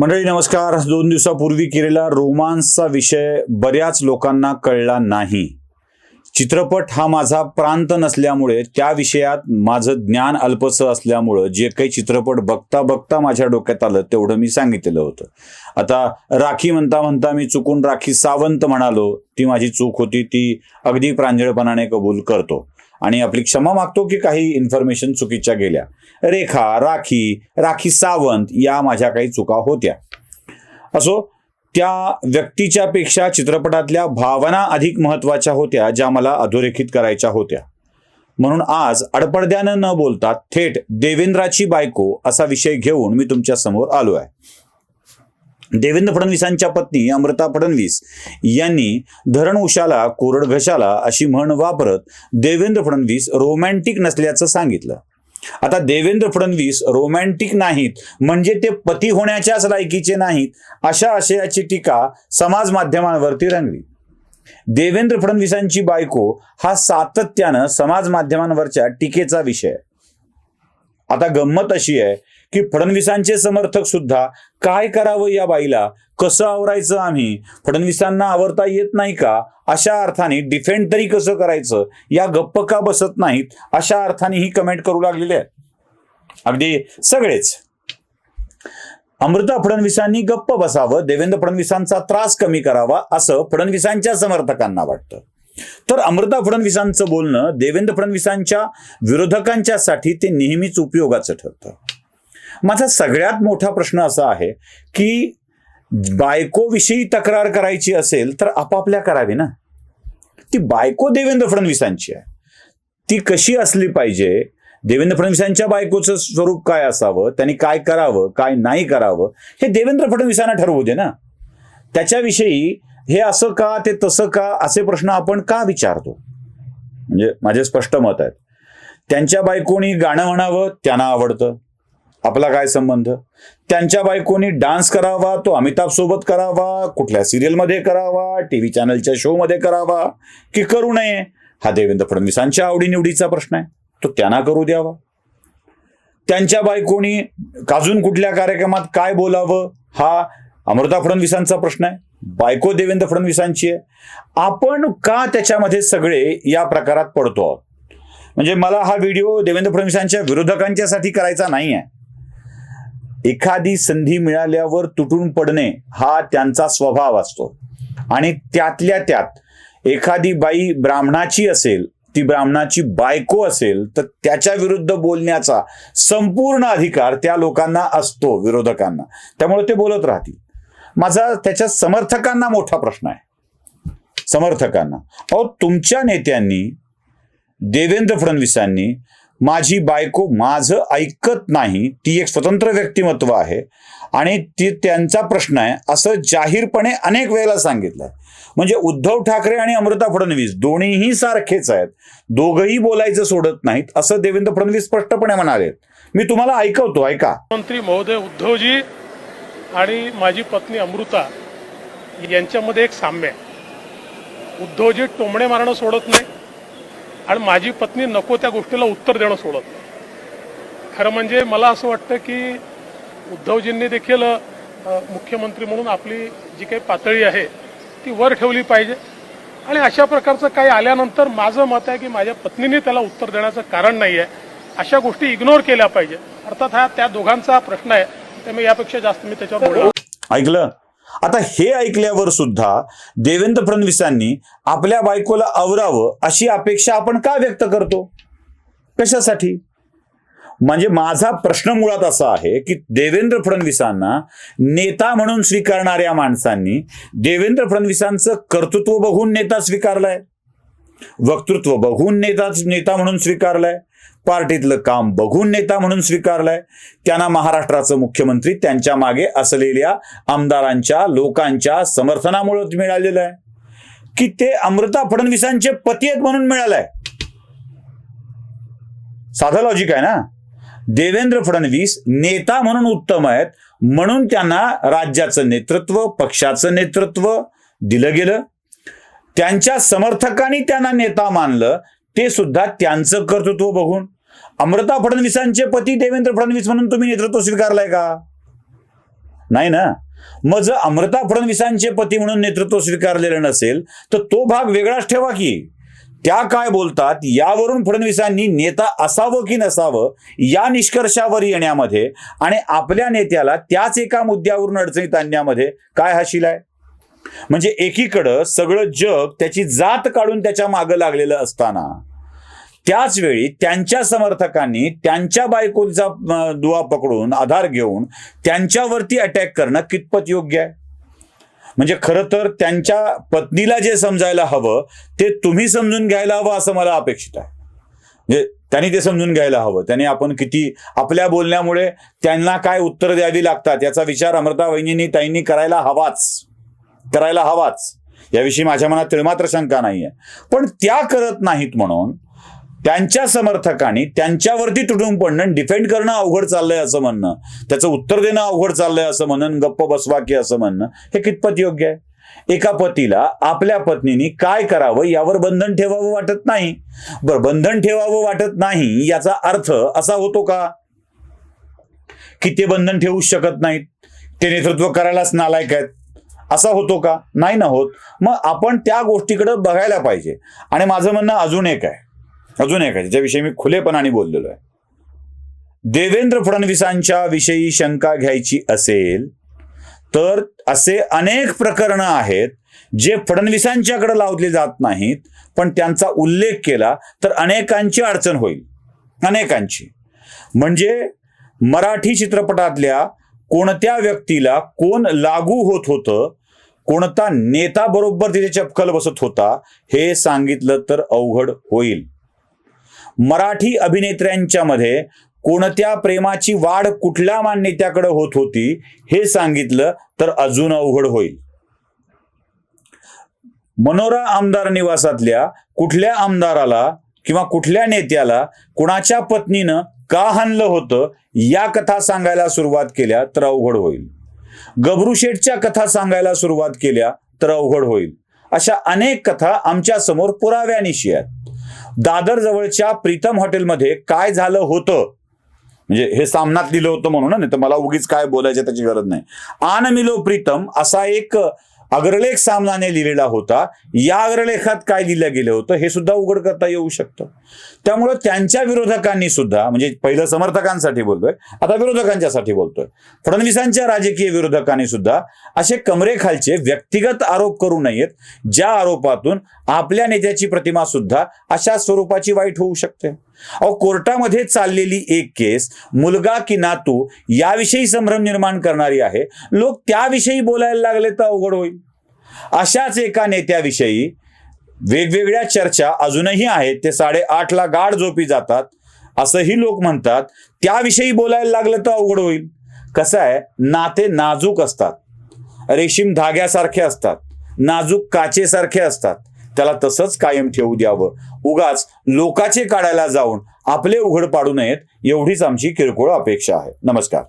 मंडळी नमस्कार. दोन दिवसापूर्वी केलेला रोमांसचा विषय बऱ्याच लोकांना कळला नाही. चित्रपट हा माझा प्रांत नसल्यामुळे त्या विषयात माझं ज्ञान अल्पसं असल्यामुळं जे काही चित्रपट बघता बघता माझ्या डोक्यात आलं तेवढं मी सांगितलेलं होतं. आता राखी म्हणता म्हणता मी चुकून राखी सावंत म्हणालो ती माझी चूक होती ती अगदी प्रांजळपणाने कबूल करतो. आणि आपली क्षमा मागतो की काही इन्फॉर्मेशन चुकीच्या गेल्या. रेखा राखी राखी सावंत या माझ्या काही चुका होत्या. असो त्या व्यक्तीच्या पेक्षा चित्रपटातल्या भावना अधिक महत्त्वाच्या होत्या ज्या मला अधोरेखित करायच्या होत्या. म्हणून आज अडपडद्यानं न बोलता थेट देवेंद्राची बायको असा विषय घेऊन मी तुमच्यासमोर आलो आहे देवेंद्र फडणवीसांच्या पत्नी अमृता फडणवीस यांनी धरण उशाला कोरड घशाला अशी म्हण वापरत देवेंद्र फडणवीस रोमॅन्टिक नसल्याचं सांगितलं. आता देवेंद्र फडणवीस रोमॅन्टिक नाहीत म्हणजे ते पती होण्याच्याच लायकीचे नाहीत अशा आशयाची टीका समाज माध्यमांवरती रंगली. देवेंद्र फडणवीसांची बायको हा सातत्यानं समाज माध्यमांवरच्या टीकेचा विषय आता गंमत अशी आहे की फडणवीसांचे समर्थक सुद्धा काय करावं या बाईला? कसं आवरायचं आम्ही? फडणवीसांना आवरता येत नाही का? अशा अर्थाने डिफेंड तरी कसं करायचं? या गप्प का बसत नाहीत? अशा अर्थाने ही कमेंट करू लागलेले आहेत. अगदी सगळेच. अमृता फडणवीसांनी गप्प बसावं देवेंद्र फडणवीसांचा त्रास कमी करावा असं फडणवीसांच्या समर्थकांना वाटतं. तर अमृता फडणवीसांचं बोलणं देवेंद्र फडणवीसांच्या विरोधकांच्यासाठी ते नेहमीच उपयोगाचं ठरतं. माझा सगळ्यात मोठा प्रश्न असा आहे की बायकोविषयी तक्रार करायची असेल तर आपापल्या करावी ना? ती बायको देवेंद्र फडणवीसांची आहे. ती कशी असली पाहिजे? देवेंद्र फडणवीसांच्या बायकोचं स्वरूप काय असावं? त्यांनी काय करावं? काय नाही करावं? हे देवेंद्र फडणवीसांना ठरवू दे ना. त्याच्याविषयी हे असं का ते तसं का असे प्रश्न आपण का विचारतो? म्हणजे माझे स्पष्ट मत आहेत. त्यांच्या बायकोनी गाणं म्हणावं त्यांना आवडतं. आपला काय संबंध? त्यांच्या बायकोनी डान्स करावा तो अमिताभ सोबत करावा कुठल्या सिरियलमध्ये करावा टीव्ही चॅनलच्या शो मध्ये करावा की करू नये? हा देवेंद्र फडणवीसांच्या आवडीनिवडीचा प्रश्न आहे. तो त्यांना करू द्यावा. त्यांच्या बायकोनी अजून कुठल्या कार्यक्रमात काय बोलावं? हा अमृता फडणवीसांचा प्रश्न आहे. बायको देवेंद्र फडणवीसांची आहे. आपण का त्याच्यामध्ये सगळे या प्रकारात पडतो आहोत? म्हणजे मला हा व्हिडिओ देवेंद्र फडणवीसांच्या विरोधकांच्यासाठी करायचा नाही आहे एखादी संधी मिळाल्यावर तुटून पडणे हा त्यांचा स्वभाव असतो. आणि त्यातल्या त्यात एखादी बाई ब्राह्मणाची असेल ती ब्राह्मणाची बायको असेल तर त्याच्या विरुद्ध बोलण्याचा संपूर्ण अधिकार त्या लोकांना असतो विरोधकांना. त्यामुळे ते बोलत राहतील. माझा त्याच्या समर्थकांना मोठा प्रश्न आहे. समर्थकांना. अहो तुमच्या नेत्यांनी देवेंद्र फडणवीसांनी माझी बायको माझं ऐकत नाही ती एक स्वतंत्र व्यक्तिमत्व आहे. आणि ती त्यांचा प्रश्न आहे असं जाहीरपणे अनेक वेळेला सांगितलंय. म्हणजे उद्धव ठाकरे आणि अमृता फडणवीस दोन्हीही सारखेच आहेत. दोघंही बोलायचं सोडत नाहीत असं देवेंद्र फडणवीस स्पष्टपणे म्हणाले मी तुम्हाला ऐकवतो ऐका. मंत्री महोदय उद्धवजी आणि माझी पत्नी अमृता यांच्यामध्ये एक साम्य आहे. उद्धवजी टोमणे मारणं सोडत नाही आणि माझी पत्नी नको त्या गोष्टीला उत्तर देणं सोडत नाही. खरं म्हणजे मला असं वाटतं की उद्धवजींनी देखील मुख्यमंत्री म्हणून आपली जी काही पातळी आहे ती वर ठेवली पाहिजे. आणि अशा प्रकारचं काही आल्यानंतर माझं मत आहे की माझ्या पत्नीने त्याला उत्तर देण्याचं कारण नाही आहे अशा गोष्टी इग्नोर केल्या पाहिजे. अर्थात हा त्या दोघांचा प्रश्न आहे. त्यामुळे यापेक्षा जास्त मी त्याच्यावर ऐकलं? आता हे ऐकल्यावर सुद्धा देवेंद्र फडणवीसांनी आपल्या बायकोला आवरावं अशी अपेक्षा आपण का व्यक्त करतो? कशासाठी? म्हणजे माझा प्रश्न मुळात असा आहे की देवेंद्र फडणवीसांना नेता म्हणून स्वीकारणाऱ्या माणसांनी देवेंद्र फडणवीसांचं कर्तृत्व बघून नेता स्वीकारलाय. वक्तृत्व बघून नेता नेता म्हणून स्वीकारलाय. पार्टीतलं काम बघून नेता म्हणून स्वीकारलाय. त्यांना महाराष्ट्राचं मुख्यमंत्री त्यांच्या मागे असलेल्या आमदारांच्या लोकांच्या समर्थनामुळे मिळालेलं आहे. की ते अमृता फडणवीसांचे पती आहेत म्हणून मिळालंय. साधं लॉजिक आहे ना? देवेंद्र फडणवीस नेता म्हणून उत्तम आहेत म्हणून त्यांना राज्याचं नेतृत्व पक्षाचं नेतृत्व दिलं गेलं. त्यांच्या समर्थकांनी त्यांना नेता मानलं ते सुद्धा त्यांचं कर्तृत्व बघून. अमृता फडणवीसांचे पती देवेंद्र फडणवीस म्हणून तुम्ही नेतृत्व स्वीकारलाय का? नाही ना? मग जर अमृता फडणवीसांचे पती म्हणून नेतृत्व स्वीकारलेलं नसेल तर तो भाग वेगळाच ठेवा की. त्या काय बोलतात यावरून फडणवीसांनी नेता असावं की नसावं या निष्कर्षावर येण्यामध्ये आणि आपल्या नेत्याला त्याच एका मुद्द्यावरून अडचणीत आणण्यामध्ये काय हाशील आहे? म्हणजे एकीकडं सगळं जग त्याची जात काढून त्याच्या मागं लागलेलं असताना त्याच वेळी त्यांच्या समर्थकांनी त्यांच्या बायकोचा दुवा पकडून आधार घेऊन त्यांच्यावरती अटॅक करणं कितपत योग्य आहे? म्हणजे खरं तर त्यांच्या पत्नीला जे समजायला हवं ते तुम्ही समजून घ्यायला हवं असं मला अपेक्षित आहे. म्हणजे त्यांनी ते समजून घ्यायला हवं. त्यांनी आपण किती आपल्या बोलण्यामुळे त्यांना काय उत्तर द्यावी लागतात याचा विचार अमृता वहिनींनी ताईंनी करायला हवाच. करायला हवाच. याविषयी माझ्या मनात तिळमात्र शंका नाहीये. पण त्या करत नाहीत म्हणून त्यांच्या समर्थकांनी त्यांच्यावरती तुटून पडणं डिफेंड करणं अवघड चाललंय असं म्हणणं. त्याचं उत्तर देणं अवघड चाललंय असं म्हणणं गप्प बसवा की असं म्हणणं हे कितपत योग्य आहे? एका पतीला आपल्या पत्नीनी काय करावं यावर बंधन ठेवावं वाटत नाही. बरं बंधन ठेवावं वाटत नाही याचा अर्थ असा होतो का? की ते बंधन ठेवू शकत नाहीत. ते नेतृत्व करायलाच नालायक आहेत. असा होतो का? नाही ना होत. मग आपण त्या गोष्टीकडे बघायला पाहिजे. आणि माझं म्हणणं अजून एक आहे. अजून एक आहे. ज्याच्याविषयी मी खुलेपणाने बोललेलो आहे. देवेंद्र फडणवीसांच्या विषयी शंका घ्यायची असेल तर असे अनेक प्रकरणं आहेत जे फडणवीसांच्याकडे लावले जात नाहीत पण त्यांचा उल्लेख केला तर अनेकांची अडचण होईल. अनेकांची. म्हणजे मराठी चित्रपटातल्या कोणत्या व्यक्तीला कोण लागू होत होतं कोणता नेता बरोबर तिथे चपकल बसत होता हे सांगितलं तर अवघड होईल. मराठी अभिनेत्र्यांच्या मध्ये कोणत्या प्रेमाची वाढ कुठल्या मान्यत्याकडे होत होती हे सांगितलं तर अजून अवघड होईल. मनोरा आमदार निवासातल्या कुठल्या आमदाराला किंवा कुठल्या नेत्याला कुणाच्या पत्नीनं का हाणलं होतं या कथा सांगायला सुरुवात केल्या तर अवघड होईल. गबरूशेठच्या कथा सांगायला सुरुवात केल्या तर अवघड होईल. अशा अनेक कथा आमच्यासमोर पुराव्यानिशी आहेत. दादर जवळच्या प्रीतम हॉटेलमध्ये काय झालं होतं? म्हणजे हे सामनात लिहिलं होतं म्हणून ना, नाही तर मला उगीच काय बोलायचं त्याची गरज नाही. आन मिलो प्रीतम असा एक अग्रलेख सामनाने लिहिलेला होता. या अग्रलेखात काय लिहिलं गेलं होतं हे सुद्धा उघड करता येऊ शकतं. त्यामुळं त्यांच्या विरोधकांनी सुद्धा म्हणजे पहिलं समर्थकांसाठी बोलतोय आता विरोधकांच्यासाठी बोलतोय. फडणवीसांच्या राजकीय विरोधकांनी सुद्धा असे कमरेखालचे व्यक्तिगत आरोप करू नयेत ज्या आरोपातून आपल्या नेत्याची प्रतिमा सुद्धा अशा स्वरूपाची वाईट होऊ शकते. अहो कोर्टामध्ये चाललेली एक केस मुलगा की नातू याविषयी संभ्रम निर्माण करणारी आहे. लोक त्याविषयी बोलायला लागले तर अवघड होईल. अशाच एका नेत्याविषयी वेगवेगळ्या चर्चा अजूनही आहेत. ते साडेआठला गाढ झोपी जातात असंही लोक म्हणतात. त्याविषयी बोलायला लागलं तर अवघड होईल. कसं आहे? नाते नाजूक असतात. रेशीम धाग्यासारखे असतात. नाजूक काचेसारखे असतात. त्याला तसंच कायम ठेवू द्यावं. उगाच लोकाचे काढायला जाऊन आपले उघड पाडू नयेत एवढीच आमची किरकोळ अपेक्षा आहे. नमस्कार.